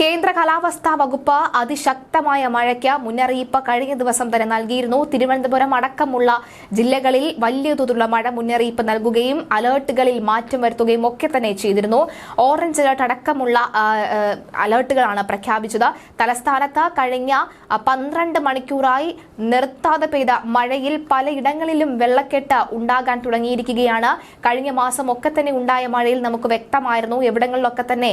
കേന്ദ്ര കാലാവസ്ഥാ വകുപ്പ് അതിശക്തമായ മഴയ്ക്ക് മുന്നറിയിപ്പ് കഴിഞ്ഞ ദിവസം തന്നെ നൽകിയിരുന്നു. തിരുവനന്തപുരം അടക്കമുള്ള ജില്ലകളിൽ വലിയ തോതിലുള്ള മഴ മുന്നറിയിപ്പ് നൽകുകയും അലേർട്ടുകളിൽ മാറ്റം വരുത്തുകയും ഒക്കെ തന്നെ ചെയ്തിരുന്നു. ഓറഞ്ച് അലേർട്ട് അടക്കമുള്ള അലർട്ടുകളാണ് പ്രഖ്യാപിച്ചത്. തലസ്ഥാനത്ത് കഴിഞ്ഞ പന്ത്രണ്ട് മണിക്കൂറായി നിർത്താതെ പെയ്ത മഴയിൽ പലയിടങ്ങളിലും വെള്ളക്കെട്ട് ഉണ്ടാകാൻ തുടങ്ങിയിരിക്കുകയാണ്. കഴിഞ്ഞ മാസം ഒക്കെ തന്നെ ഉണ്ടായ മഴയിൽ നമുക്ക് വ്യക്തമായിരുന്നു. എവിടങ്ങളിലൊക്കെ തന്നെ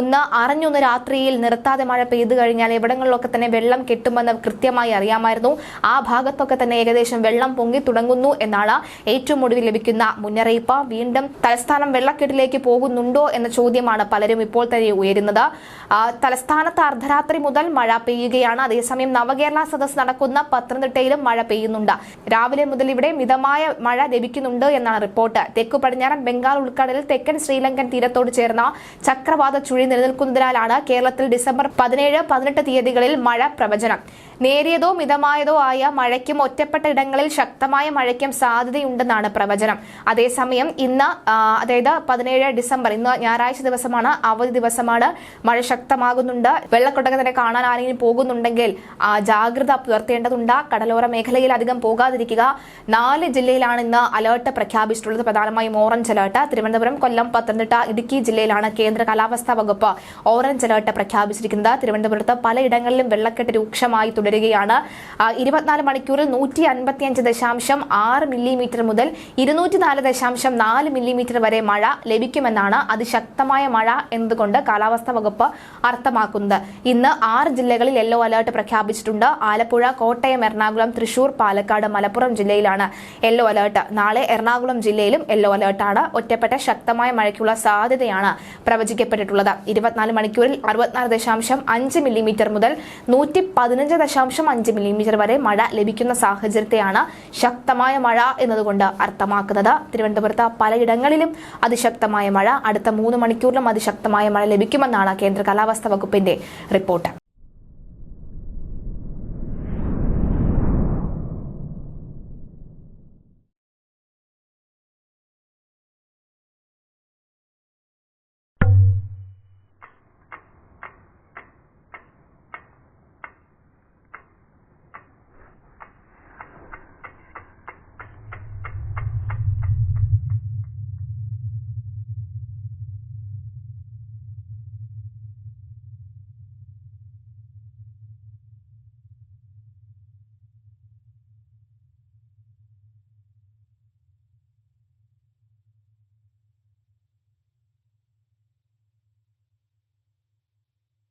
ഒന്ന് അറിഞ്ഞൊന്ന് രാത്രിയിൽ നിർത്താതെ മഴ പെയ്തു കഴിഞ്ഞാൽ എവിടങ്ങളിലൊക്കെ തന്നെ വെള്ളം കെട്ടുമെന്ന് കൃത്യമായി അറിയാമായിരുന്നു. ആ ഭാഗത്തൊക്കെ തന്നെ ഏകദേശം വെള്ളം പൊങ്ങി തുടങ്ങുന്നു എന്നാണ് ഏറ്റവും ഒടുവിൽ ലഭിക്കുന്ന മുന്നറിയിപ്പ്. വീണ്ടും തലസ്ഥാനം വെള്ളക്കെട്ടിലേക്ക് പോകുന്നുണ്ടോ എന്ന ചോദ്യമാണ് പലരും ഇപ്പോൾ തന്നെ ഉയരുന്നത്. തലസ്ഥാനത്ത് അർദ്ധരാത്രി മുതൽ മഴ പെയ്യുകയാണ്. അതേസമയം നവകേരള സദസ് നടക്കുന്ന പത്തനംതിട്ടയിലും മഴ പെയ്യുന്നുണ്ട്. രാവിലെ മുതൽ ഇവിടെ മിതമായ മഴ ലഭിക്കുന്നുണ്ട് എന്നാണ് റിപ്പോർട്ട്. തെക്കു പടിഞ്ഞാറൻ ബംഗാൾ ഉൾക്കടലിൽ തെക്കൻ ശ്രീലങ്കൻ തീരത്തോട് ചേർന്ന ചക്രവാത ചുഴി നിലനിൽക്കുന്നതിനാലാണ് കേരളത്തിൽ ഡിസംബർ പതിനേഴ് പതിനെട്ട് തീയതികളിൽ മഴ പ്രവചനം. നേരിയതോ മിതമായതോ ആയ മഴയ്ക്കും ഒറ്റപ്പെട്ട ഇടങ്ങളിൽ ശക്തമായ മഴയ്ക്കും സാധ്യതയുണ്ടെന്നാണ് പ്രവചനം. അതേസമയം ഇന്ന് അതായത് പതിനേഴ് ഡിസംബർ ഇന്ന് ഞായറാഴ്ച ദിവസമാണ് അവധി ദിവസമാണ്. മഴ ശക്തമാകുന്നുണ്ട്. വെള്ളക്കൊട്ടൊക്കെ തന്നെ കാണാൻ ആരെങ്കിലും പോകുന്നുണ്ടെങ്കിൽ ജാഗ്രത പുലർത്തേണ്ടതുണ്ട്. കടലോര മേഖലയിൽ അധികം പോകാതിരിക്കുക. നാല് ജില്ലയിലാണ് ഇന്ന് അലേർട്ട് പ്രഖ്യാപിച്ചിട്ടുള്ളത്. പ്രധാനമായും ഓറഞ്ച് അലേർട്ട്. തിരുവനന്തപുരം കൊല്ലം പത്തനംതിട്ട ഇടുക്കി ജില്ലയിലാണ് കേന്ദ്ര കാലാവസ്ഥാ വകുപ്പ് ഓറഞ്ച് അലേർട്ട് പ്രഖ്യാപിച്ചിരിക്കുന്നത്. തിരുവനന്തപുരത്ത് പലയിടങ്ങളിലും വെള്ളക്കെട്ട് രൂക്ഷമായി തുടരുകയാണ്. ഇരുപത്തിനാല് മണിക്കൂറിൽ നൂറ്റി അൻപത്തിയഞ്ച് ദശാംശം ആറ് മില്ലിമീറ്റർ മുതൽ ഇരുന്നൂറ്റി നാല് ദശാംശം നാല് മില്ലിമീറ്റർ വരെ മഴ ലഭിക്കുമെന്നാണ് അതിശക്തമായ മഴ എന്നതുകൊണ്ട് കാലാവസ്ഥാ വകുപ്പ് അർത്ഥമാക്കുന്നത്. ഇന്ന് ആറ് ജില്ലകളിൽ യെല്ലോ അലേർട്ട് പ്രഖ്യാപിച്ചിട്ടുണ്ട്. ആലപ്പുഴ കോട്ടയം എറണാകുളം തൃശൂർ പാലക്കാട് മലപ്പുറം ജില്ലയിലാണ് യെല്ലോ അലേർട്ട്. നാളെ എറണാകുളം ജില്ലയിലും യെല്ലോ അലേർട്ടാണ്. ഒറ്റപ്പെട്ട ശക്തമായ മഴയ്ക്കുള്ള സാധ്യതയാണ് പ്രവചിക്കപ്പെട്ടിട്ടുള്ളത്. ഇരുപത്തിനാല് മണിക്കൂറിൽ അറുപത്തിനാല് ദശാംശം അഞ്ച് മില്ലിമീറ്റർ മുതൽ നൂറ്റി പതിനഞ്ച് ദശാംശം അഞ്ച് മില്ലിമീറ്റർ വരെ മഴ ലഭിക്കുന്ന സാഹചര്യത്തെയാണ് ശക്തമായ മഴ എന്നതുകൊണ്ട് അർത്ഥമാക്കുന്നത്. തിരുവനന്തപുരത്ത് പലയിടങ്ങളിലും അതിശക്തമായ മഴ. അടുത്ത മൂന്ന് മണിക്കൂറിലും അതിശക്തമായ മഴ ലഭിക്കുമെന്നാണ് കേന്ദ്ര കാലാവസ്ഥാ വകുപ്പിന്റെ റിപ്പോർട്ട്.